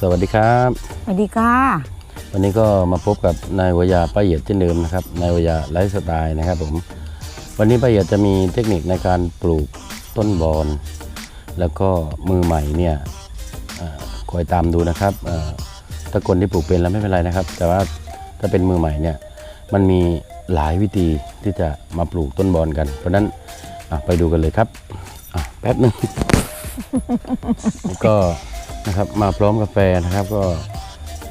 สวัสดีครับ สวัสดีค่ะ วันนี้ก็มาพบกับนายวายาป้าเหยียดเช่นเดิมนะครับ นายวายาไลฟ์สไตล์นะครับผม วันนี้ป้าเหยียดจะมีเทคนิคในการปลูกต้นบอน แล้วก็มือใหม่เนี่ยเอ่อคอยตามดูนะครับเอ่อถ้าคนที่ปลูกเป็นแล้วไม่เป็นไรนะครับ แต่ว่าถ้าเป็นมือใหม่เนี่ย มันมีหลายวิธีที่จะมาปลูกต้นบอนกัน เพราะฉะนั้นอะไปดูกันเลยครับอะแป๊บหนึ่งแล้วก็ นะครับ มาพร้อมกาแฟนะครับก็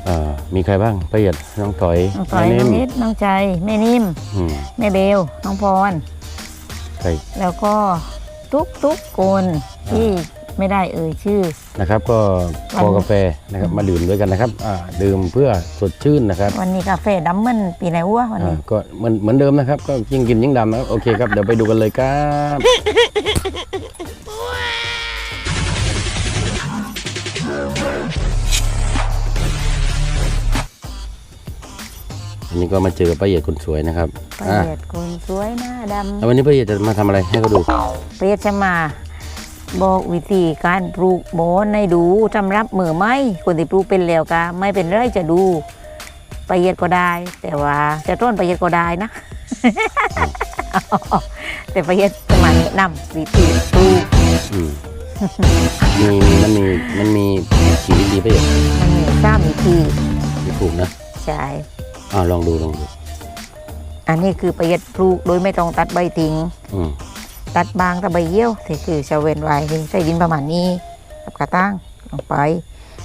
เอ่อมีใครบ้างประหยัดน้องถอยน้องต่อยแม่น้องมนิดน้องใจแม่นิ่มอืมแม่เบลน้องพร ใคร แล้วก็ทุกทุกๆคนที่ไม่ได้เอ่ยชื่อ นะครับก็วันพอกาแฟนะครับมาดื่มด้วยกันนะครับอ่าดื่มเพื่อสดชื่นนะครับวันนี้กาแฟดำมันปีไหนวะวันอ่านี้ ก็เหมือนเหมือนเดิมนะครับ ก็ยิ่งกินยิ่งดำนะครับโอเคครับเดี๋ยวไปดูกันเลยครับ อันนี้ก็มาเจอป้าเหยียดคนสวยนะครับประอ่าเดียดคนสวยหน้าดแล้ววันนี้ป้าเหยียดจะมาทำอะไรให้เขาดูำเปรียดจะมา บอกวิธีการปลูกโบนให้ดูสำรับมือไม่คนที่ปลูกเป็นแล้วกะไม่เป็นไรจะดูประเย็ดก็ได้ แต่ว่าจะต้นประเย็ดก็ได้นะ แต่ประเย็ดจะมาแนะนำวิธีปลูกอืมมีมันมีมันมีกี่วิธีป้าเหยียดมันมีสามวิธีมีปลูกนะ ใช่ อ่าลองดูลองดูอันนี้คือประหยัดปลูกโดยไม่ต้องตัดใบทิ้ง อืมตัดบางแต่ใบเยี่ยวที่คือชาเวนไว้ใส่ดินประมาณนี้กับกระตั้งลงไป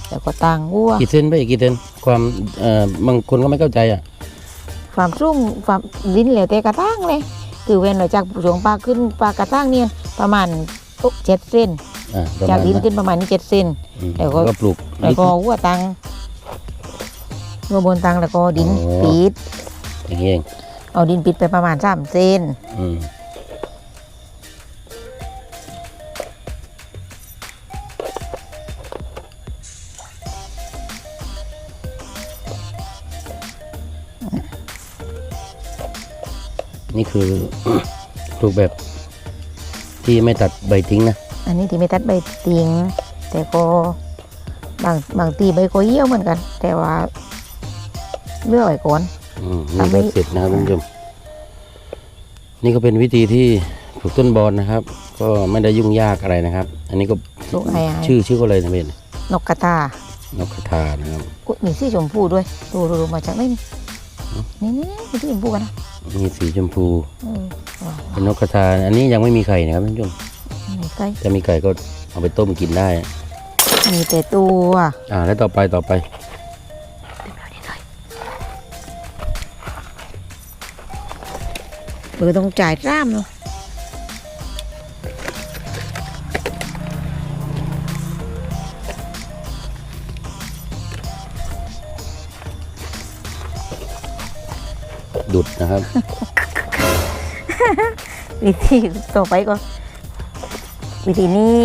แล้วก็ตั้งวัวกี่เซนไปอีกกี่เซนความเอ่อบางคนก็ไม่เข้าใจอะความสูงความดินเหลวแต่กระตั้งเลย คือเว้นออกจากช่วงปลาขึ้นปลากระตั้งเนี่ยประมาณเจ็ดเซนอ่าประจากมาณดินนะขึ้นประมาณนี้เจ็ดเซนอืมแล้วก็ ก็ปลูกแล้วก็วัวตั้ง วัวบนตั้งแล้วก็ดินปิด อย่างนี้เองเอาดินปิดไปประมาณสามเซนอืมนี่คือปลูกแบบที่ไม่ตัดใบทิ้งนะ อันนี้ที่ไม่ตัดใบติงแต่ก็บางบางตีใบก็เยี่ยวเหมือนกัน แต่ว่า เลือกไว้ก่อน อืมทำนี่ให้ก็เสร็จนะครับคุณผู้ชมนี่ก็เป็นวิธีที่ปลูกต้นบอลนะครับ ก็ไม่ได้ยุ่งยากอะไรนะครับ อันนี้ก็ลูกไอ้ไอ้ ชื่อชื่อก็เลยนะเบนนกกระตานกกระทานะครับอุ๊ยมีสีชมพูด้วย ดูดูดูมาจากไหนนี่นี่นี่มีสีชมพูกันนะมีสีชมพูเออว้าวเป็นนกกระทาอันนี้ยังไม่มีไข่นะครับท่านผู้ชมมีไก่ถ้ามีไข่ก็เอาไปต้มกินได้ มีแต่ตัวอ่าแล้วต่อไปต่อไป เบอร์ต้องจ่ายร่ามเนาะดุดนะครับวิธีต่อไปก็ วิธีนี้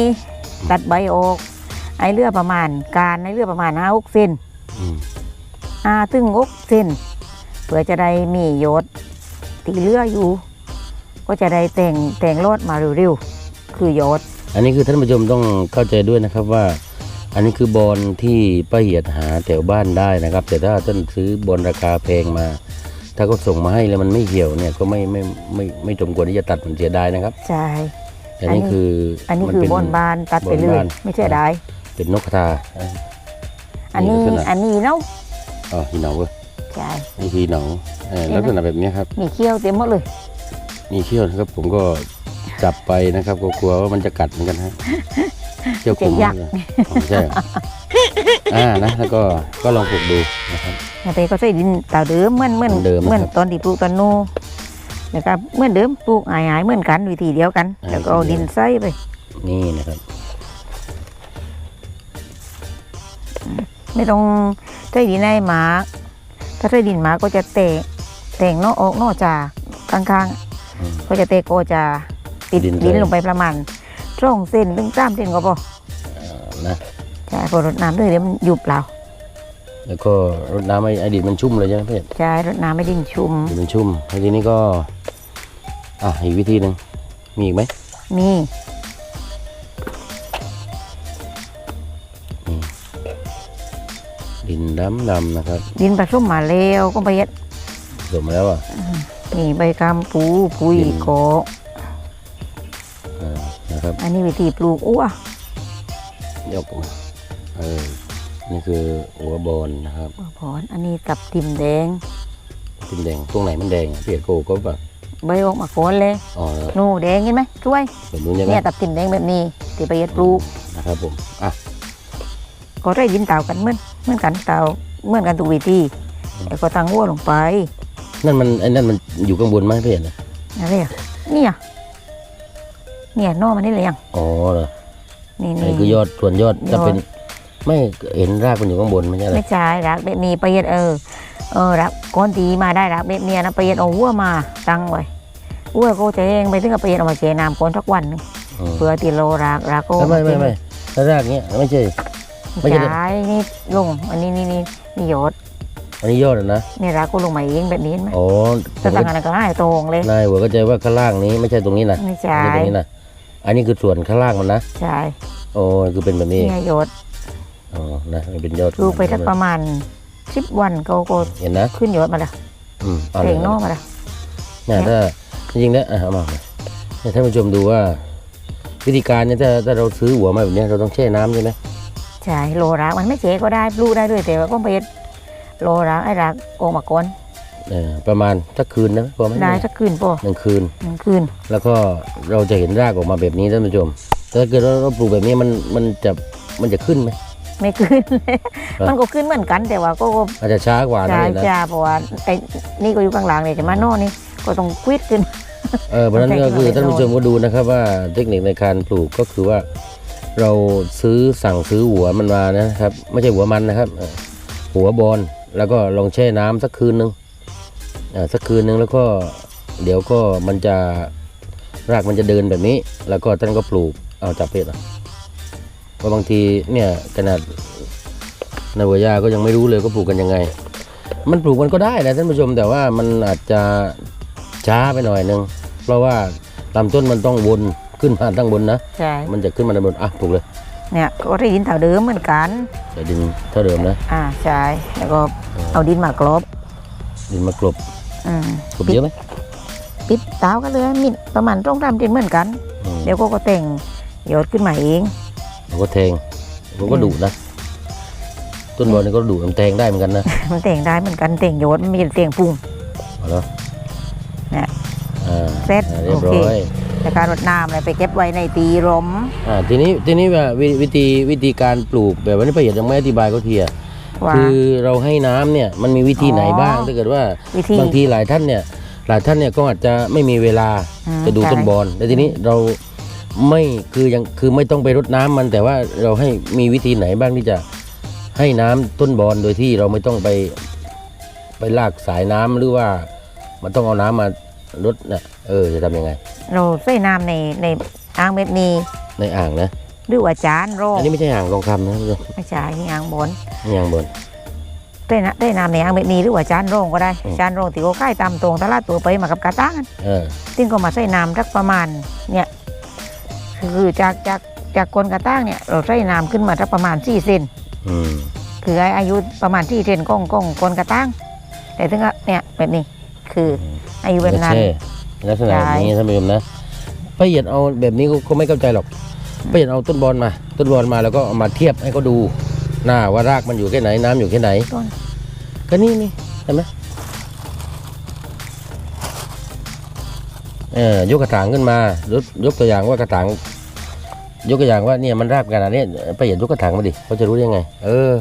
ตัดใบออกไอ้เลือประมาณการไอ้เลือประมาณห้าหกเซนอืมห้าถึงหกเซนเพื่อจะได้มีโยศ ที่เหลืออยู่ ก็จะได้แต่งแต่งรถมาเร็วๆคือโยศอันนี้คือท่านผู้ชมต้องเข้าใจด้วยนะครับว่า อันนี้คือบอลที่ป้าเหียดหาแถวบ้านได้นะครับ แต่ถ้าท่านซื้อบอลราคาแพงมา ถ้าเขาส่งมาให้แล้วมันไม่เหี่ยวเนี่ยก็ไม่ไม่ไม่ไม่สมควรที่จะตัดมันเสียดายนะครับ ใช่ อันนี้คืออันนี้มัคือเป็บอนบานตัดไปเลบอนยบานไม่เชื่อได้เป็นนกกระทาอันนี้ลักษณะอันนี้เนาะอ๋อหีเหนาเว้ย ใช่นี่หีเหนาเออเห็นไหมลักษณะแบบนี้ครับ มีเขี้ยวเต็มหมดเลย มีเขี้ยวนะครับผมก็จับไปนะครับก็กลัวว่ามันจะกัดเหมือนกันฮะเขี้ยวขมจะยักเลยอ๋อไม่ใช่เหรออ่านะแล้วก็ก็ลองปลูกดูนะครับ แต่ก็ใช้ดินเต่าเดิมเหมือนเหมือนเหมือนเดิมเหมือนนะครับตอนที่ปลูกตอนนู้นแล้วก็เหมือนเดิมปลูกหายๆเหมือนกันวิธีเดียวกัน อ่า แล้วก็เอาดินใส่ไป นี่นะครับไม่ต้องใช้ดินให้หมา ถ้าใช้ดินหมาก็จะแตกแต่งนอกออกนอกจากข้างอืมๆก็จะเตะก็จะปิดดินดินเลยลงไปประมาณช่องเส้นถึงสามเส้นก็พออ่านะใช่พอรดน้ำด้วยเดี๋ยวมันยุบเราแล้วก็รดน้ำให้อดีตมันชุ่มเลยใช่ไหมเพื่อนใช่รดน้ำไม่ดินชุ่มอดีตมันชุ่มแล้วทีนี้ก็ อะอีกวิธีหนึ่งมีอีกไหมมี ดินดำดำๆนะครับดินผสมมาแล้วก็ประหยัดผสมมาแล้วอะนี่ใบกำปูปุ๋ยดินโกอกอ่านะครับ อันนี้วิธีปลูกอ้วยกมาเออนี่คือหัวบอลนะครับพอนอันนี้กับทิมแดงติมแดงตรงไหนมันแดงอะพี่เอกโกก็แบบใบออกมาก้อนเลยอ๋อนูแดงเห็นไหมช่วยแบบนู้นใช่ไหมเนี่ยตับทิมแดงแบบนี้ที่ประหยัดปลูกนะครับผมอะก็ได้ดินเต่ากันเหมือน เหมือนกันเต่าเหมือนกันทุกวิธีแต่ก็ตั้งหัวลงไปนั่นมันไอ้นั่นมันอยู่ข้างบนไหมพี่เอกนะอะไรอะเนี่ยเนี่ยนอกมันนี่เลยยังอ๋อเหรอนี่อันนี่นี้คือยอดส่วนยอดยอดจะเป็น ไม่เห็นรากมันอยู่ข้างบนไม่ใช่เหรอไม่ใช่รักแบบนี้ประหยัดเออเออรักก้อนตีมาได้รักแบบเนี้ยนะประหยัดเอาหัวมาตั้งไว้หัวก็จะเองไปถึงกับประหยัดเอามาเจน้ำก้อนทุกวันหนึงอืมเพื่อติโลรักรักก็ไม่ไม่ไม่ไม่ถ้ารากเนี้ยไม่ใช่ ไม่ไม่ใช่ใช่นี่ลง อันนี้นี่นี่นี่ยอดอันนี้ยอดอะนะนี่รักก็ลงมาเองแบบนี้เห็นไหมอ๋อผจะมตั้ก็งอะไรก็ให้ตรงเลยนายหัวก็ใจว่าข้างล่างนี้ไม่ใช่ตรงนี้นะไม่ไม่ใช่ใช่ตรงนี้นะอันนี้คือส่วนข้างล่างมันนะใช่โอ้คือเป็นแบบนี้เนี่ยยอดอ๋อนะมันเป็นยอดลูกไปสักประมาณสิบวันก็ก็เห็นนะขึ้นยอดมาแล้วอืมเอาเต่เลยงนอกมาแล้วเนี่ยถ้าจริงๆเนี่ยอะเอามาเนี่ยท่านผู้ชมดูว่าวิธีการเนี่ยถ้าถ้าเราซื้อหัวมาแบบเนี้ยเราต้องแช่น้ำใช่ไหม ใช่โลรักมันไม่เจ๊ก็ได้ปลูกได้ด้วยแต่ว่าก็ไปโลรักไอ้รักโออกมาก่อนเออประมาณสักคืนนะพอไหมได้สักคืนป่ะหนึ่งคืนหนึ่งคืน แล้วก็เราจะเห็นรากออกมาแบบนี้ท่านผู้ชมแต่ถ้าเกิดเราเราปลูกแบบนี้มันมันจะมันจะขึ้นไหมไม่ขึ้นเลยครับมันก็ขึ้นเหมือนกันแต่ว่าก็ก็อาจจะช้ากว่านะใช่เนี่ยนะจ้าเพราะว่าไอ้นี่ก็อยู่กลางๆเลยแต่มานอกนี่ก็ต้องควิดขึ้นเออเพราะฉะนั้นก็คือแต่งท่านผู้ชมก็ดูนะครับว่าเทคนิคในการปลูกก็คือว่า เราซื้อสั่งซื้อหัวมันมานะครับ ไม่ใช่หัวมันนะครับ หัวบอลแล้วก็ลองแช่น้ำสักคืนนึงอ่าสักคืนนึงแล้วก็เดี๋ยวก็มันจะรากมันจะเดินแบบนี้ แล้วก็ท่านก็ปลูกเอาจับเพชรอะเพราะบางทีเนี่ยขนาดนายหัวยาก็ยังไม่รู้เลยก็ปลูกกันยังไง มันปลูกมันก็ได้แหละท่านผู้ชมแต่ว่ามันอาจจะช้าไปหน่อยนึงเพราะว่าลำต้นมันต้องวน ขึ้นมาตั้งบนนะ ใช่ มันจะขึ้นมาด้านบน อะปลูกเลย เนี่ยก็ได้ยินเท่าเดิมเหมือนกัน ใส่ดินเท่าเดิมนะ อ่าใช่แล้วก็เอาดินมากรบดินมากลบอืมกลบเยอะไหมปิดเท้ากันเลยมิดประมาณตรงตามดินเหมือนกันอืมเดี๋ยวก็ก็แต่งยอดขึ้นมาเองเราก็แทงเราก็ดุนะต้นบอลนี่ก็ดุมันแทงได้เหมือนกันนะ มันแต่งได้เหมือนกันแต่งยอดมันไมีแต่งพุงเอาแล้วเนี่ยอ่าเสร็จอ่าเรียบโอเค ร้อยแต่การรดน้ำอะไรไปเก็บไว้ในตีรมอ่าทีนี้ทีนี้ว่าวิวิธีวิธีการปลูกแบบวันนี้ประโยชน์ยังไม่อธิบายก็ทีอะว่า คือเราให้น้ำเนี่ยมันมีวิธีไหนอ๋อบ้างถ้าเกิดว่าวิธีบางทีหลายท่านเนี่ยหลายท่านเนี่ยก็อาจจะไม่มีเวลาอืมจะดูใช่ต้นบอลแต่ทีนี้เราไม่คือยังคือไม่ต้องไปรดน้ำมัน แต่ว่าเราให้มีวิธีไหนบ้างที่จะให้น้ำต้นบอลโดยที่เราไม่ต้องไปไปลากสายน้ำหรือว่ามันต้องเอาน้ำมารดน่ะเออจะทำยังไง เราใส่น้ำในในอ่างแบบนี้ในอ่างนะหรือว่าจานโรอันนี้ไม่ใช่อ่างทองคำนะไม่ใช่นี่อ่างบนนี่อ่างบนได้นะได้น้ำในอ่างแบบนี้หรือว่าจานโรงก็ได้อืมจานโรงที่เขาค่ายตามตรงตลาดตัวไปมากับกาตั้งเออติ้งก็มาใส่น้ำสักประมาณเนี่ยคือจากจากจากกลกระตั้งเนี่ยเราใส่น้ำขึ้นมาสักประมาณสี่เซนอืมคืออายุประมาณสี่เซนก้องก้องกลกระตั้งแต่ถึงก็เนี่ยแบบนี้คืออายุแบบนั้นแช่ ลักษณะแบบนี้ท่านผู้ชมนะประโยชน์เอาแบบนี้ก็ก็ไม่เข้าใจหรอกประโยชน์เอาต้นบอลมา ต้นบอลมาแล้วก็เอามาเทียบให้เขาดูหน้าว่ารากมันอยู่แค่ไหนน้ำอยู่แค่ไหนต้นก็นี่นี่เห็นไหมเออยกกระถางขึ้นมายกยกตัวอย่างว่ากระถางยกตัวอย่างว่าเนี่ยมันราบขนาดนี้ประโยชน์ยกกระถางมาดิเขาจะรู้ได้ยังไง เออ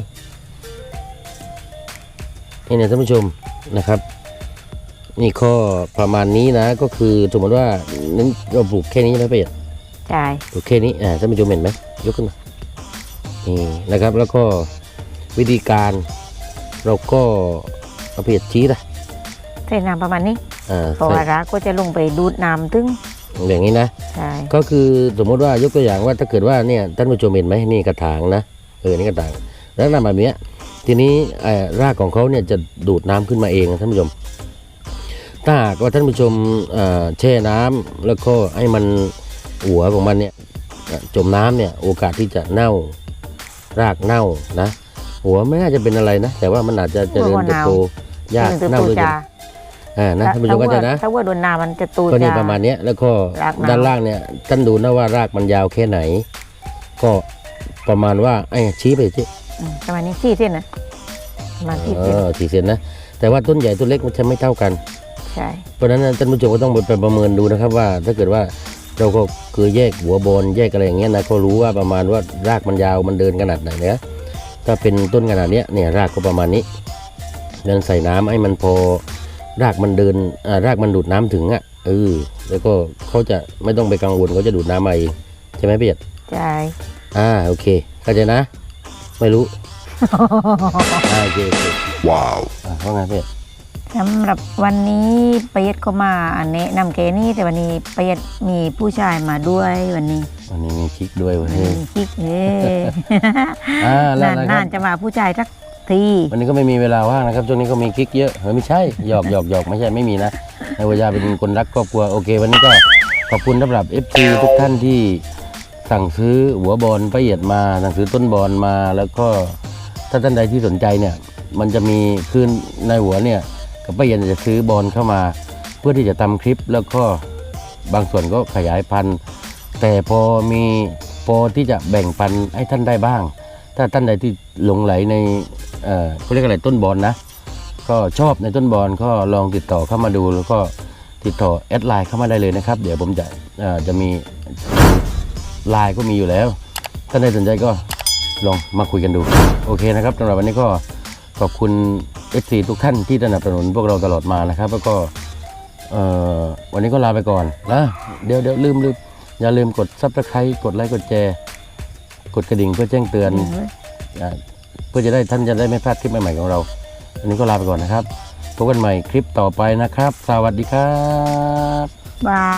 นี่เนี่ยท่านผู้ชมนะครับ นี่ข้อประมาณนี้นะก็คือสมมติว่านั้นเราปลูกแค่นี้ใช่ไหมประโยชน์ใช่ปลูกแค่นี้อ่าท่านผู้ชมเห็นไหมยกขึ้นมานี่นะครับ แล้วก็วิธีการเราก็เอาเพียดชี้นะใส่น้ำประมาณนี้อ่าเพราะใส่ว่ารักก็จะลงไปดูดน้ำถึงอย่างนี้นะ ใช่ก็คือสมมติว่ายกตัวอย่างว่าถ้าเกิดว่าเนี่ยท่านผู้ชมเห็นไหมนี่กระถางนะเออนี่กระถางแล้วนำแบบเนี้ยทีนี้เอ่อรากของเขาเนี่ยจะดูดน้ำขึ้นมาเองนะท่านผู้ชม ถ้าหากว่าท่านผู้ชมเอ่อแช่น้ำแล้วก็ให้มันหัวของมันเนี่ยเอ่อจมน้ำเนี่ยโอกาสที่จะเน่ารากเน่านะ หัวไม่น่าจะเป็นอะไรนะ แต่ว่ามันอาจจะเจริญเติบโตยากเติบเน่าโตด้วยจ้าอ่านะท่านผู้ชมก็จะนะถ้าว่าโดนน้ำมันจะโตก็นี่จ้าประมาณเนี้ยแล้วก็รากเน่าด้านล่างเนี่ยท่านดูนะว่ารากมันยาวแค่ไหน ก็ประมาณว่าไอ้ชี้ไปที่อืมประมาณนี้สี่เส้นนะประมาณสี่เอเส้นอสี่เซนนะแต่ว่าต้นใหญ่ต้นเล็กมันจะไม่เท่ากัน ใช่ เพราะฉะนั้นท่านผู้ชมก็ต้องไปประเมินดูนะครับว่าถ้าเกิดว่าเราก็คือแยกหัวบอลแยกอะไรอย่างเงี้ยนะก็รู้ว่าประมาณว่ารากมันยาวมันเดินขนาดไหนนะถ้าเป็นต้นขนาดเนี้ยเนี่ยรากก็ประมาณนี้เดินใส่น้ำให้มันพอรากมันเดินอ่ารากมันดูดน้ำถึงอะเออแล้วก็เขาจะไม่ต้องไปกังวลเขาจะดูดน้ำมาเองใช่ไหมพี่เอียดใช่อ่าโอเคเข้าใจนะ ไม่รู้อ่าโอเคโอเค Wow. อ่าว่าไงพี่เอียด สำหรับวันนี้ประยัดก็มาแนะนำแกนี่แต่วันนี้ประยัดมีผู้ชายมาด้วยวันนี้วันนี้มีคลิกด้วยเว้ยมีคิกเอ้อ่าแล้วนานนะครับนานจะมาผู้ชายสักทีวันนี้ก็ไม่มีเวลาว่างนะครับช่วงนี้ก็มีคลิกเยอะเฮ้ยไม่ใช่หยอกหยอกหยอกไม่ใช่ไม่มีนะในวิยาเป็นคนรักครอบครัวโอเค วันนี้ก็ขอบคุณสำหรับ FC ทุกท่านที่สั่งซื้อหัวบอลประเอียดมาสั่งซื้อต้นบอลมาแล้วก็ถ้าท่านใดที่สนใจเนี่ย มันจะมีคืนในหัวเนี่ย กับป้าเอียนจะซื้อบอลเข้ามาเพื่อที่จะทำคลิปแล้วก็บางส่วนก็ขยายพันธุ์ แต่พอมีพอที่จะแบ่งปันให้ท่านได้บ้าง ถ้าท่านใดที่หลงไหลในเอ่อเขาเรียกอะไรต้นบอลนะ ก็ชอบในต้นบอลก็ลองติดต่อเข้ามาดูแล้วก็ติดต่อแอดไลน์เข้ามาได้เลยนะครับ เดี๋ยวผมจะเอ่อจะมีไลน์ก็มีอยู่แล้ว ท่านใดสนใจก็ลองมาคุยกันดู โอเคนะครับสำหรับวันนี้ก็ขอบคุณ FC ทุกท่านที่สนับสนุนพวกเราตลอดมานะครับ แล้วก็วันนี้ก็ลาไปก่อนนะเดี๋ยวเดี๋ยวลืมลืมอย่าลืมกดซับสไครต์กดไลค์กดแชร์กดกระดิ่งเพื่อแจ้งเตือนเพื่อจะได้ท่านจะได้ไม่พลาดคลิปใหม่ๆของเราวันนี้ก็ลาไปก่อนนะครับพบกันใหม่คลิปต่อไปนะครับ สวัสดีครับบาย